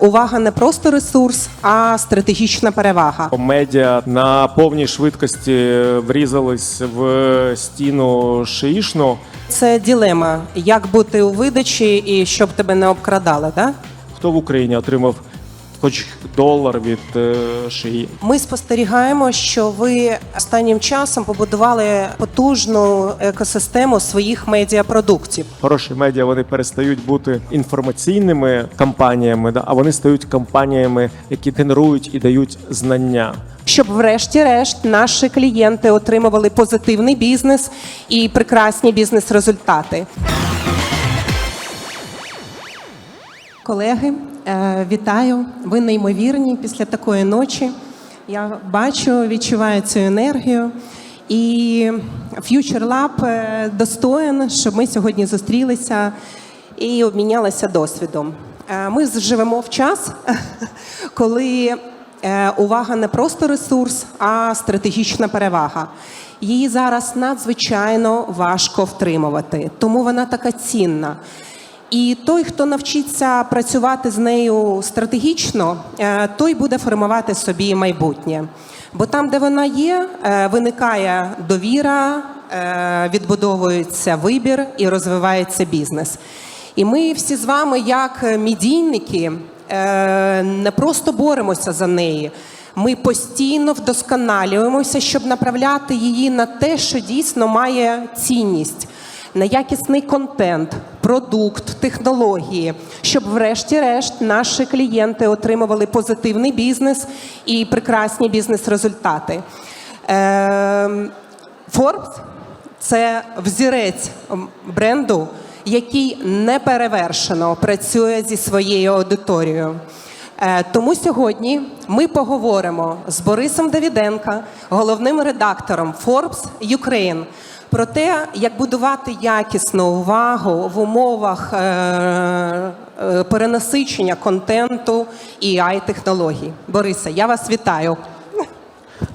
Увага не просто ресурс, а стратегічна перевага. Медіа на повній швидкості врізались в стіну шиїшну. Це ділема, як бути у видачі і щоб тебе не обкрадали. Да? Хто в Україні отримав хоч долар від е, шиї? Ми спостерігаємо, що ви останнім часом побудували потужну екосистему своїх медіапродуктів. Хороші медіа вони перестають бути інформаційними кампаніями, да, а вони стають кампаніями, які генерують і дають знання. Щоб, врешті-решт, наші клієнти отримували позитивний бізнес і прекрасні бізнес-результати. Колеги, вітаю! Ви неймовірні після такої ночі. Я бачу, відчуваю цю енергію. І Future Lab е, достоин, щоб ми сьогодні зустрілися і обмінялися досвідом. Е, Ми живемо в час, коли е, увага не просто ресурс, а стратегічна перевага. Її зараз надзвичайно важко втримувати, тому вона така цінна. І той, хто навчиться працювати з нею стратегічно, е, той буде формувати собі майбутнє. Бо там, де вона є, е, виникає довіра, е, відбудовується вибір і розвивається бізнес. І ми всі з вами, як медійники, е, не просто боремося за неї. Ми постійно вдосконалюємося, щоб направляти її на те, що дійсно має цінність на якісний контент, продукт, технології, щоб, врешті-решт, наші клієнти отримували позитивний бізнес і прекрасні бізнес-результати. Ем, Forbes – це взірець бренду, який неперевершено працює зі своєю аудиторією. Е, Тому сьогодні ми поговоримо з Борисом Давіденка, головним редактором Forbes Ukraine, про те, як будувати якісну увагу в умовах е, е, перенасичення контенту і ai технологій. Борисе, я вас вітаю.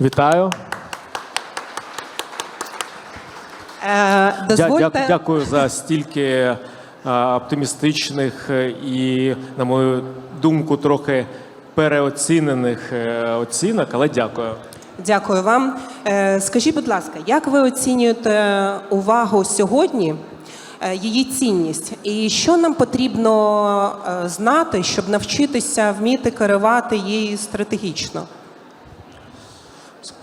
Вітаю! Е, Дозвольте, Дякую за стільки оптимістичних і, на мою думку, трохи переоцінених оцінок, але дякую. Дякую вам. Е, Скажіть, будь ласка, як ви оцінюєте увагу сьогодні, е, її цінність, і що нам потрібно е, знати, щоб навчитися вміти керувати її стратегічно?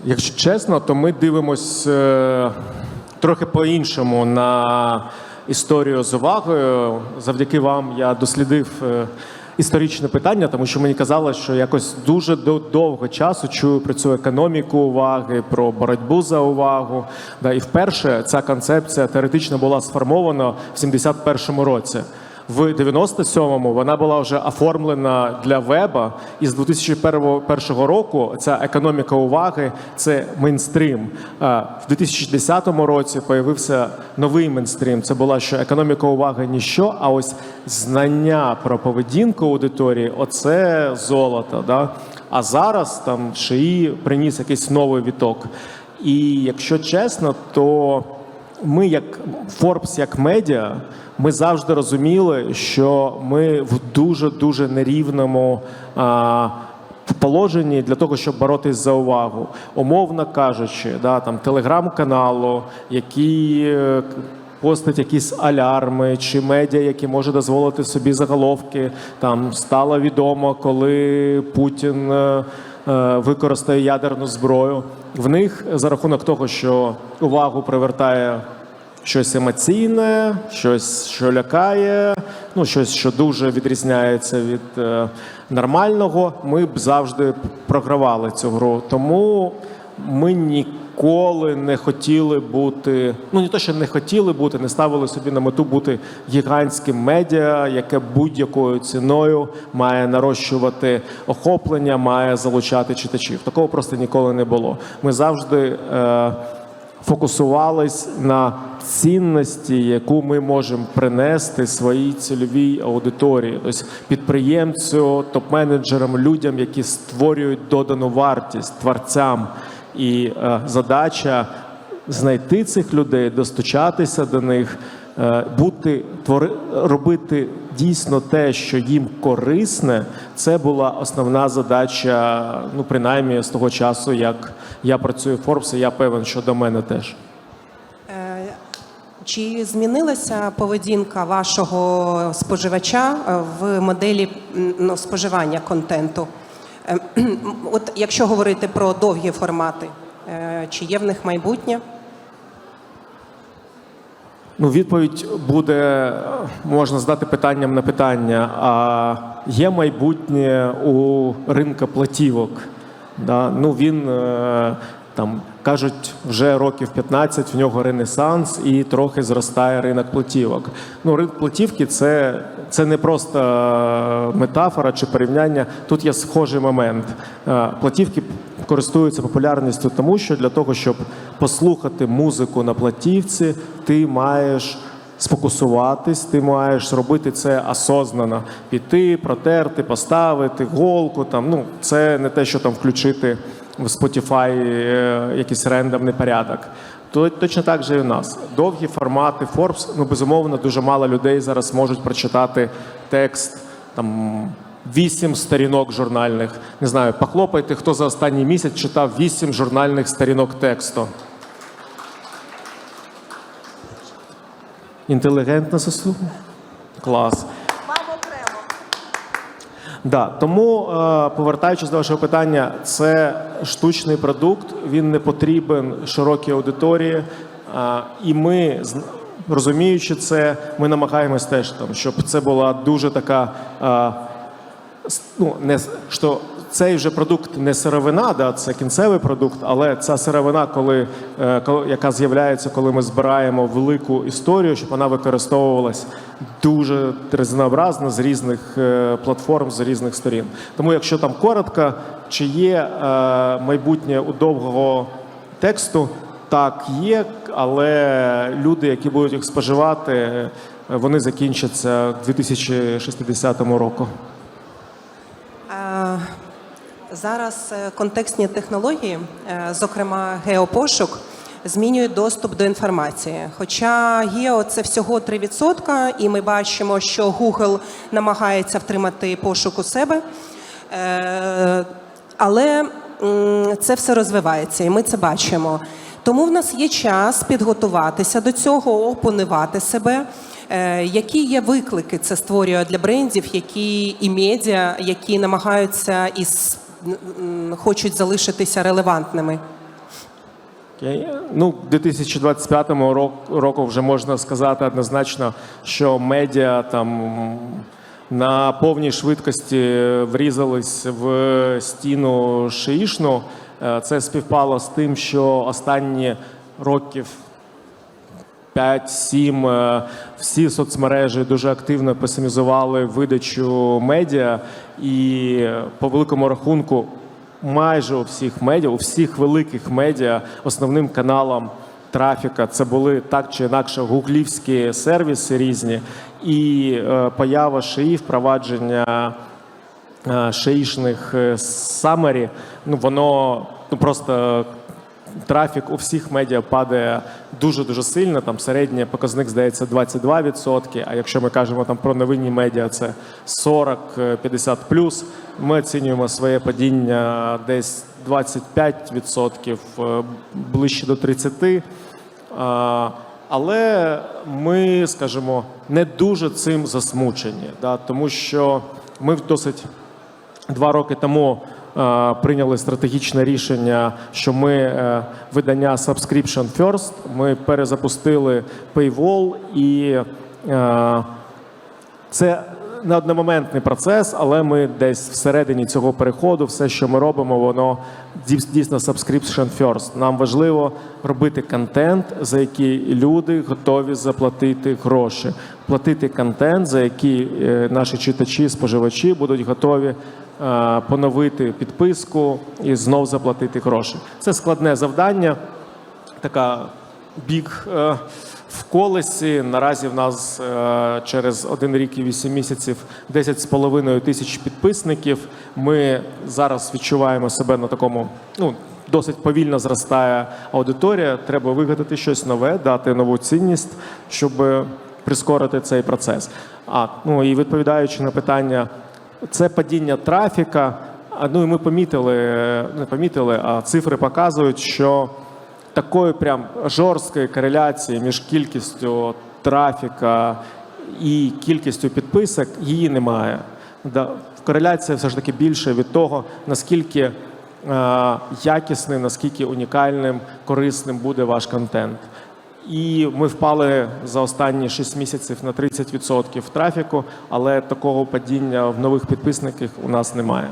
Якщо чесно, то ми дивимось е, трохи по-іншому на історію з увагою. Завдяки вам я дослідив е, історичне питання, тому що мені казали, що якось дуже до- довго часу чую про цю економіку уваги, про боротьбу за увагу. Да, і вперше ця концепція теоретично була сформована в 71-му році. В 97-му вона була вже оформлена для веба, і з 2001 року ця економіка уваги це мейнстрім. В 2010 році появився новий мейнстрім. Це була що економіка уваги ніщо, а ось знання про поведінку аудиторії оце золото. Да? А зараз там шиї приніс якийсь новий віток. І якщо чесно, то ми, як Forbes, як медіа, ми завжди розуміли, що ми в дуже дуже нерівному а, положенні для того, щоб боротись за увагу. Умовно кажучи, да, там телеграм-каналу, який е, постить якісь алярми, чи медіа, які може дозволити собі заголовки. Там стало відомо, коли Путін. е, е, використає ядерну зброю. В них за рахунок того, що увагу привертає щось емоційне, щось, що лякає, ну щось, що дуже відрізняється від е, нормального. Ми б завжди програвали цю гру. Тому ми ніколи не хотіли бути. Ну не то, що не хотіли бути, не ставили собі на мету бути гігантським медіа, яке будь-якою ціною має нарощувати охоплення, має залучати читачів. Такого просто ніколи не було. Ми завжди. Е, фокусувались на цінності, яку ми можемо принести своїй цільовій аудиторії, тобто підприємцю, топ-менеджерам, людям, які створюють додану вартість творцям. І е, задача знайти цих людей, достучатися до них, е, бути твори, робити дійсно те, що їм корисне, це була основна задача, ну принаймні з того часу, як я працюю в Forbes, я певен, що до мене теж. Е, Чи змінилася поведінка вашого споживача е, в моделі ну, споживання контенту? Е, От якщо говорити про довгі формати, чи є в них майбутнє? Ну, відповідь буде можна здати питанням на питання. А є майбутнє у ринка платівок? Да? Ну, він е, там кажуть, вже років 15 в нього ренесанс і трохи зростає ринок платівок. Ну, ринок платівки це, це не просто е, метафора чи порівняння. Тут є схожий момент. Е, Платівки користуються популярністю, тому що для того, щоб послухати музику на платівці, ти маєш сфокусуватись, ти маєш зробити це осознано. Піти, протерти, поставити, голку. Там, ну, це не те, що там включити в Spotify е, якийсь рендомний порядок. То точно так же і у нас. Довгі формати Forbes, ну безумовно, дуже мало людей зараз можуть прочитати текст там вісім сторінок журнальних. Не знаю, похлопайте, хто за останній місяць читав вісім журнальних сторінок тексту. Інтелігентно заслуга? Клас. Да, тому, е, повертаючись до вашого питання, це штучний продукт, він не потрібен широкій аудиторії. е, І ми, розуміючи це, ми намагаємось теж там, щоб це була дуже така. Ну, не що цей вже продукт не сировина, да, це кінцевий продукт, але ця сировина, коли, е, коли яка з'являється, коли ми збираємо велику історію, щоб вона використовувалась дуже різнообразно з різних е, платформ, з різних сторін. Тому, якщо там коротко, чи є е, майбутнє у довгого тексту, так є, але люди, які будуть їх споживати, вони закінчаться 2060 року. Зараз е, контекстні технології, е, зокрема геопошук, змінюють доступ до інформації. Хоча гео це всього 3%, і ми бачимо, що Google намагається втримати пошук у себе. Е, Але це все розвивається, і ми це бачимо. Тому в нас є час підготуватися до цього, опанувати себе. Які є виклики це створює для брендів, які і медіа, які намагаються і с- м, хочуть залишитися релевантними? Ну, 2025 рок- року вже можна сказати однозначно, що медіа там на повній швидкості врізались в стіну шиїшну. Е, Це співпало з тим, що останні років 5-7 е, всі соцмережі дуже активно песимізували видачу медіа, і е, по великому рахунку, майже у всіх медіа, у всіх великих медіа, основним каналом трафіка це були так чи інакше гуглівські сервіси різні, і е, поява шиї, впровадження е, шиїшних самері, ну воно ну просто трафік у всіх медіа падає дуже дуже сильно. Там середній показник здається 22%, А якщо ми кажемо там про новинні медіа, це 40-50 плюс. Ми оцінюємо своє падіння десь 25%, е, ближче до 30%. А, Але ми, скажімо, не дуже цим засмучені, да, тому що ми досить два роки тому е, прийняли стратегічне рішення, що ми е, видання Subscription First, ми перезапустили Paywall і е, це не одномоментний процес, але ми десь всередині цього переходу, все, що ми робимо, воно дійс- дійсно subscription first. Нам важливо робити контент, за який люди готові заплатити гроші, платити контент, за який е, наші читачі, споживачі будуть готові е, поновити підписку і знов заплатити гроші. Це складне завдання така біг е, в колесі. Наразі в нас е, через один рік і вісім місяців 10,5 тисяч підписників. Ми зараз відчуваємо себе на такому, ну. Досить повільно зростає аудиторія. Треба вигадати щось нове, дати нову цінність, щоб прискорити цей процес. А ну і відповідаючи на питання, це падіння трафіка. Ну і ми помітили, не помітили, а цифри показують, що такої прям жорсткої кореляції між кількістю трафіка і кількістю підписок її немає. Кореляція все ж таки більше від того, наскільки е, якісним, наскільки унікальним, корисним буде ваш контент. І ми впали за останні 6 місяців на 30% трафіку, але такого падіння в нових підписників у нас немає.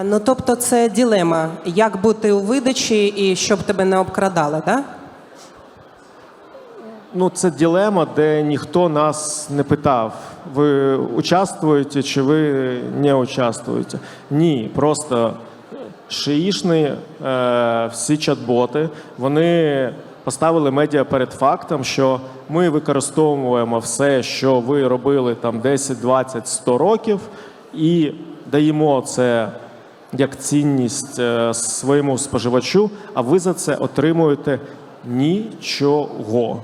Е, Ну, тобто, це ділема, як бути у видачі і щоб тебе не обкрадали, да? Ну, це дилема, де ніхто нас не питав, ви участвуєте чи ви не участвуєте. Ні, просто шиїшні е, всі чат-боти, вони поставили медіа перед фактом, що ми використовуємо все, що ви робили там 10, 20, 100 років, і даємо це як цінність е, своєму споживачу, а ви за це отримуєте нічого.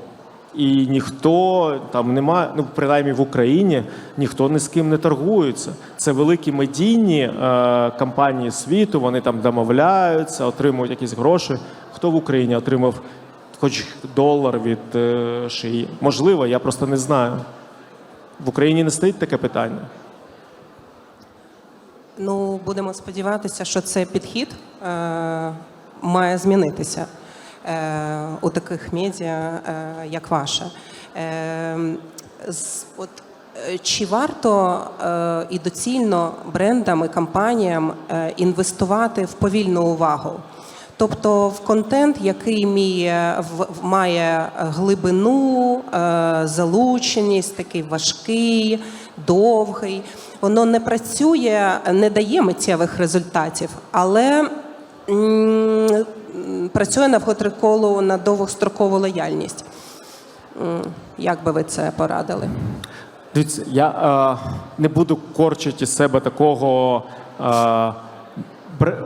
І ніхто там немає, ну принаймні в Україні ніхто ні з ким не торгується. Це великі медійні е, компанії світу. Вони там домовляються, отримують якісь гроші. Хто в Україні отримав хоч долар від е, шиї? Можливо, я просто не знаю. В Україні не стоїть таке питання. Ну, будемо сподіватися, що цей підхід е, має змінитися е, у таких медіа, е, як ваше. Е, з, от, е, чи варто е, і доцільно брендам і компаніям е, інвестувати в повільну увагу? Тобто в контент, який має, має глибину, е, залученість, такий важкий, довгий, воно не працює, не дає миттєвих результатів, але працює навготриколу на довгострокову лояльність. Як би ви це порадили? Дивіться, я е, не буду корчити із себе такого е, е,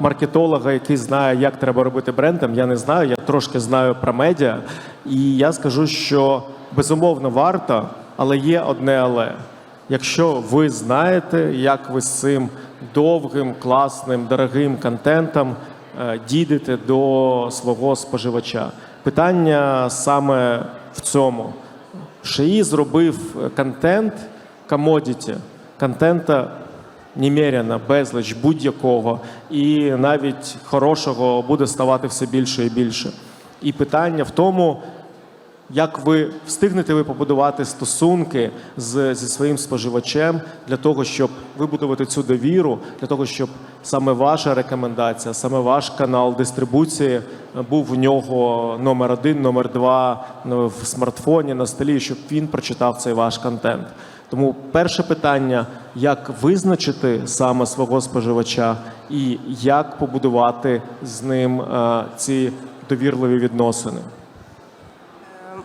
маркетолога, який знає, як треба робити брендом. Я не знаю, я трошки знаю про медіа. І я скажу, що безумовно варто, але є одне але. Якщо ви знаєте, як ви з цим довгим, класним, дорогим контентом е, дійдете до свого споживача. Питання саме в цьому. Шиї зробив е, контент комодіті, контента немерено, безліч будь-якого, і навіть хорошого буде ставати все більше і більше. І питання в тому, як ви встигнете ви побудувати стосунки з, зі своїм споживачем для того, щоб вибудувати цю довіру, для того, щоб саме ваша рекомендація, саме ваш канал дистрибуції е, був у нього номер один, номер два ну, в смартфоні на столі, щоб він прочитав цей ваш контент. Тому перше питання: як визначити саме свого споживача, і як побудувати з ним е, ці довірливі відносини.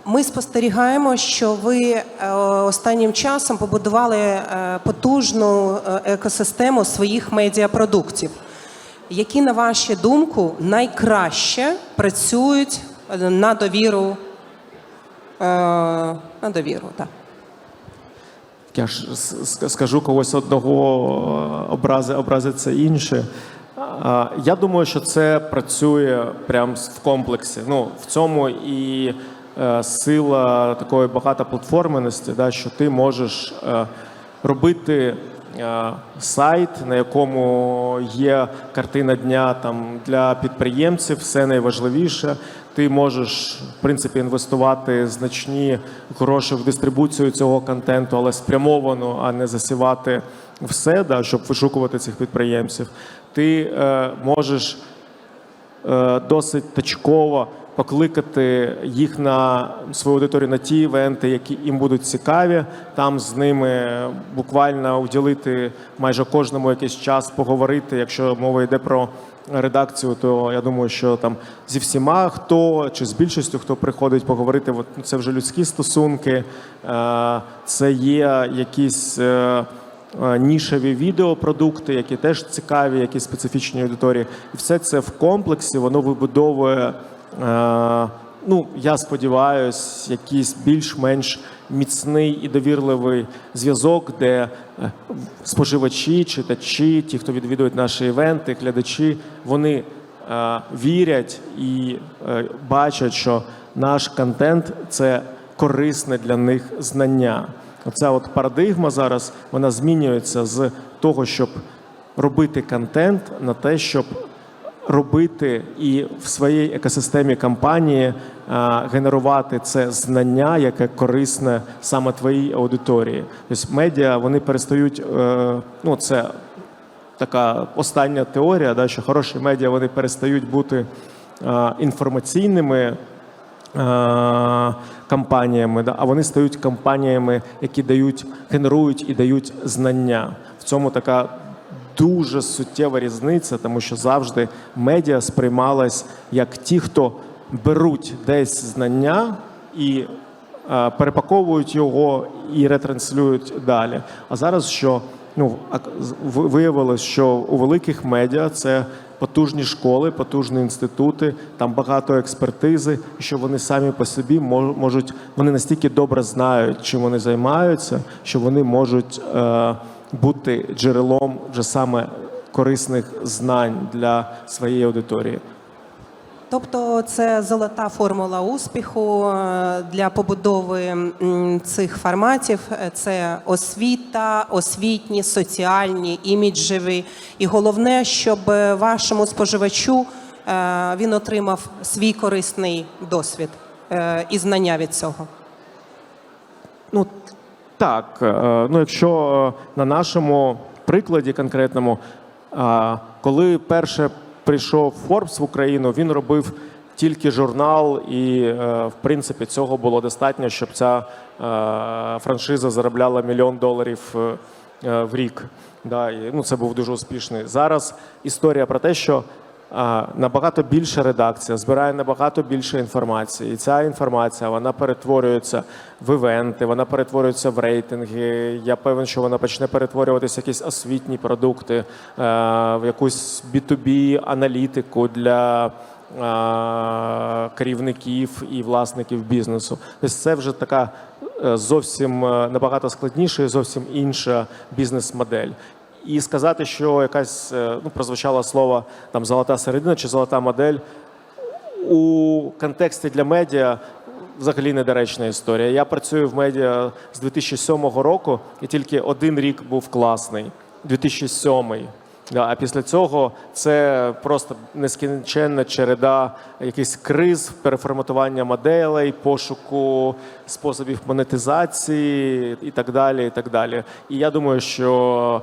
Ми спостерігаємо, що ви е, останнім часом побудували е, потужну екосистему своїх медіапродуктів, які, на вашу думку, найкраще працюють на довіру. На довіру, так. Я ж скажу когось одного е, образи, образиться інше. Я думаю, що це працює прямо в комплексі. Ну, в цьому і е, сила такої багатоплатформеності, да, що ти можеш е, робити е, сайт, на якому є картина дня там для підприємців, все найважливіше. Ти можеш в принципі інвестувати значні гроші в дистрибуцію цього контенту, але спрямовано, а не засівати все, да, щоб вишукувати цих підприємців. Ти е, можеш е, досить точково покликати їх на свою аудиторію на ті івенти, які їм будуть цікаві. Там з ними буквально уділити майже кожному якийсь час поговорити. Якщо мова йде про редакцію, то я думаю, що там зі всіма хто чи з більшістю, хто приходить поговорити, ну, це вже людські стосунки, е, це є якісь. е, е, нішеві відеопродукти, які теж цікаві, які специфічні аудиторії. І все це в комплексі воно вибудовує ну я сподіваюся, якийсь більш-менш міцний і довірливий зв'язок, де е, споживачі, читачі, ті, хто відвідують наші івенти, глядачі, вони е, вірять і е, бачать, що наш контент це корисне для них знання. Оця от парадигма зараз вона змінюється з того, щоб робити контент на те, щоб робити і в своїй екосистемі компанії а, генерувати це знання, яке корисне саме твоїй аудиторії. Тобто медіа вони перестають, е, ну це така остання теорія, да, що хороші медіа вони перестають бути а, інформаційними. е, Компаніями, да, а вони стають компаніями, які дають, генерують і дають знання. В цьому така дуже суттєва різниця, тому що завжди медіа сприймалась як ті, хто беруть десь знання і е, перепаковують його і ретранслюють далі. А зараз що ну виявилось, що у великих медіа це потужні школи, потужні інститути, там багато експертизи, що вони самі по собі мож- можуть, вони настільки добре знають, чим вони займаються, що вони можуть е, бути джерелом вже саме корисних знань для своєї аудиторії. Тобто це золота формула успіху е, для побудови цих форматів. Е, Це освіта, освітні, соціальні, іміджеві. І головне, щоб е, вашому споживачу він отримав свій корисний досвід і знання від цього. Ну так, е, ну якщо е, на нашому прикладі конкретному, е, коли перше прийшов Forbes в Україну, він робив тільки журнал, і в принципі цього було достатньо, щоб ця франшиза заробляла мільйон доларів в рік. Да, і, ну, це був дуже успішний. Зараз історія про те, що набагато більша редакція збирає набагато більше інформації, і ця інформація вона перетворюється в івенти, вона перетворюється в рейтинги. Я певен, що вона почне перетворюватися в якісь освітні продукти, е, в якусь B2B аналітику для. е, Керівників і власників бізнесу, тобто це вже така е, зовсім набагато складніша і зовсім інша бізнес-модель. І сказати, що якась е, ну прозвучало слово там золота середина чи золота модель у контексті для медіа взагалі недоречна історія. Я працюю в медіа з 2007 року, і тільки один рік був класний 2007. А після цього це просто нескінченна череда якихось криз, переформатування моделей, пошуку способів монетизації і так далі. І так далі. І я думаю, що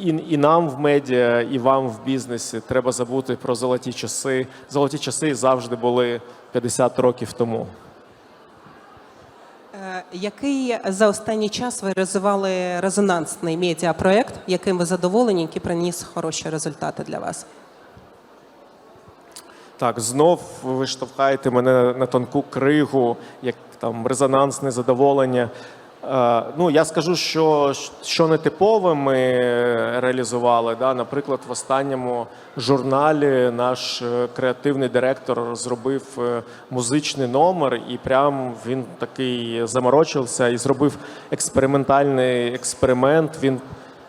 і, і нам в медіа, і вам в бізнесі треба забути про золоті часи. Золоті часи завжди були 50 років тому. Е, Який за останній час ви розвивали резонансний медіапроект, яким ви задоволені, який приніс хороші результати для вас? Так, знов ви штовхаєте мене на тонку кригу, як там резонансне задоволення. Е, ну, я скажу, що що нетипове ми реалізували. Да? Наприклад, в останньому журналі наш е, креативний директор зробив е, музичний номер, і прям він такий заморочився і зробив експериментальний експеримент. Він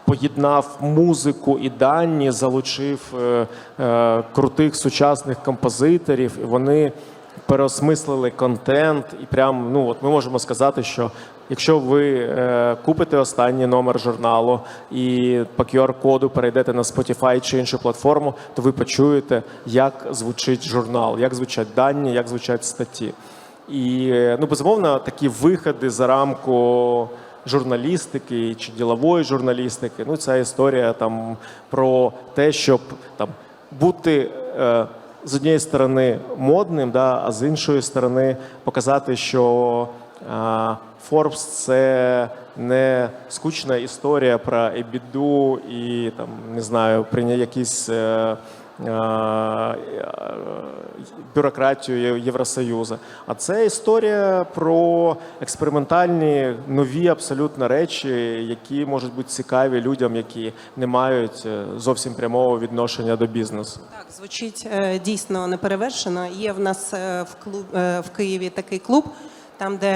поєднав музику і дані, залучив е, крутих сучасних композиторів, і вони переосмислили контент. І прям ну от ми можемо сказати, що якщо ви е, купите останній номер журналу і по QR-коду перейдете на Spotify чи іншу платформу, то ви почуєте, як звучить журнал, як звучать дані, як звучать статті. І е, ну безумовно такі виходи за рамку журналістики чи ділової журналістики. Ну, ця історія там про те, щоб там бути е, з однієї сторони модним, да, а з іншої сторони показати, що Forbes це не скучна історія про ебіду і там не знаю, про якісь. Е, е, е, бюрократію Євросоюзу. А це історія про експериментальні нові абсолютно речі, які можуть бути цікаві людям, які не мають зовсім прямого відношення до бізнесу. Так, звучить дійсно неперевершено. Є в нас в клуб в Києві такий клуб, там, де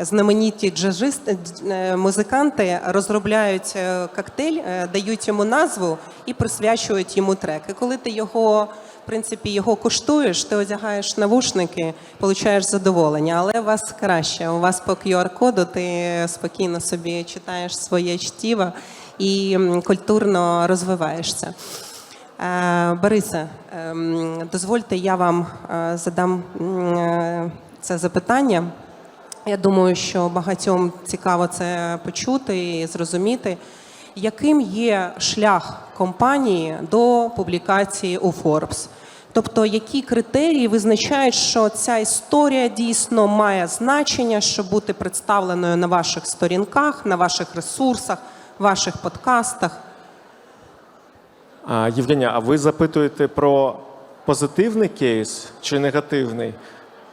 знамениті джазисти, е, музиканти розробляють е, коктейль, е, дають йому назву і присвячують йому трек. І коли ти його, в принципі, його куштуєш, ти одягаєш навушники, получаєш задоволення. Але у вас краще. У вас по QR-коду ти спокійно собі читаєш своє чтіво і культурно розвиваєшся. Борисе, ем, дозвольте, я вам задам це запитання. Я думаю, що багатьом цікаво це почути і зрозуміти, яким є шлях компанії до публікації у Forbes. Тобто, які критерії визначають, що ця історія дійсно має значення, щоб бути представленою на ваших сторінках, на ваших ресурсах, ваших подкастах. Євгенія, а ви запитуєте про позитивний кейс чи негативний?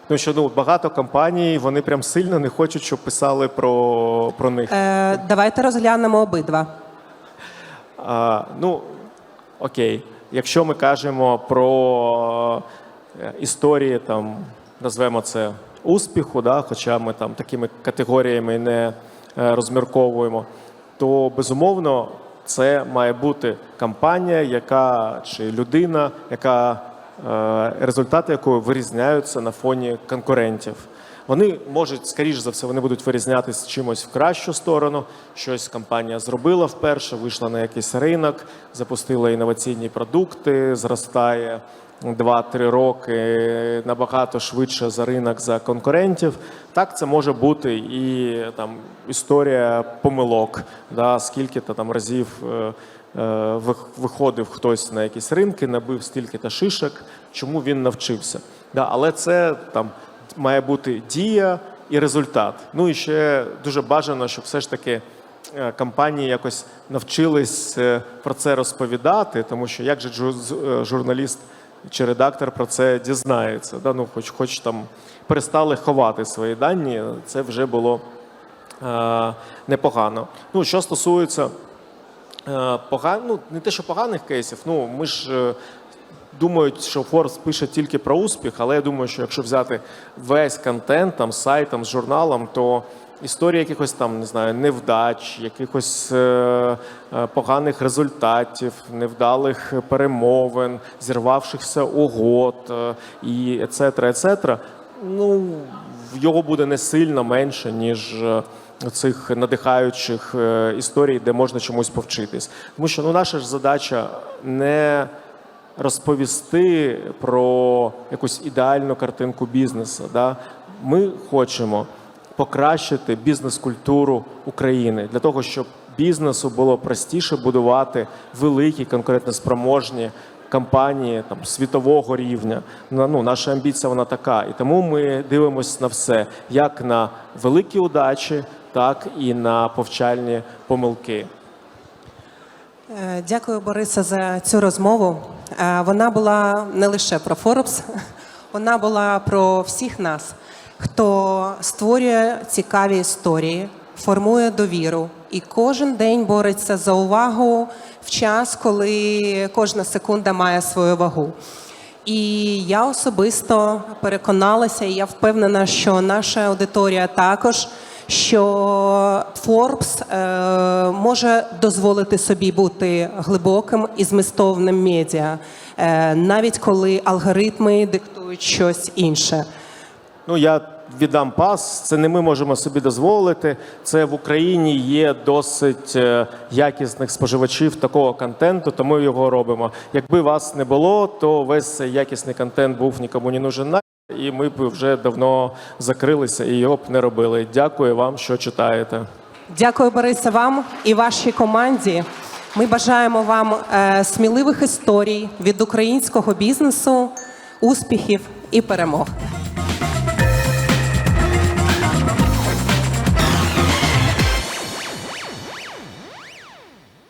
Тому що ну, багато компаній вони прям сильно не хочуть, щоб писали про, про них. Е, давайте розглянемо обидва. А, ну, окей. Якщо ми кажемо про е, історії, там, назвемо це успіху, да, хоча ми там такими категоріями не е, розмірковуємо, то безумовно це має бути компанія, яка чи людина, яка результати якої вирізняються на фоні конкурентів. Вони можуть, скоріш за все, вони будуть вирізнятися чимось в кращу сторону. Щось компанія зробила вперше, вийшла на якийсь ринок, запустила інноваційні продукти, зростає 2-3 роки набагато швидше за ринок за конкурентів. Так, це може бути і там історія помилок, да, скільки-то там разів. Е, вих- Виходив хтось на якісь ринки, набив стільки-то шишок, чому він навчився. Да, але це там має бути дія і результат. Ну і ще дуже бажано, щоб все ж таки е, компанії якось навчились е, про це розповідати, тому що як же журналіст чи редактор про це дізнається? Да? Ну, хоч, хоч там перестали ховати свої дані, це вже було непогано. Ну, що стосується поган... ну, не те, що поганих кейсів, ну ми ж е, думають, що Forbes пише тільки про успіх, але я думаю, що якщо взяти весь контент там, з сайтом, з журналом, то історія якихось там, не знаю, невдач, якихось е, е, поганих результатів, невдалих перемовин, зірвавшихся угод е, і ецетра, ецетра, ну, його буде не сильно менше, ніж. Цих надихаючих е, історій, де можна чомусь повчитись, тому що ну наша ж задача не розповісти про якусь ідеальну картинку бізнесу. Да? Ми хочемо покращити бізнес-культуру України для того, щоб бізнесу було простіше будувати великі конкурентоспроможні компанії там світового рівня. Ну, наша амбіція вона така. І тому ми дивимося на все, як на великі удачі, так і на повчальні помилки. Е, Дякую, Бориса, за цю розмову. Е, Вона була не лише про Forbes, вона була про всіх нас, хто створює цікаві історії, формує довіру і кожен день бореться за увагу в час, коли кожна секунда має свою вагу. І я особисто переконалася, і я впевнена, що наша аудиторія також, що Forbes е, може дозволити собі бути глибоким і змістовним медіа, е, навіть коли алгоритми диктують щось інше. Ну я віддам пас. Це не ми можемо собі дозволити. Це в Україні є досить е, якісних споживачів такого контенту, тому його робимо. Якби вас не було, то весь цей якісний контент був нікому не нужен. І ми б вже давно закрилися і його б не робили. Дякую вам, що читаєте. Дякую, Борисе, вам і вашій команді. Ми бажаємо вам е, сміливих історій від українського бізнесу, успіхів і перемог.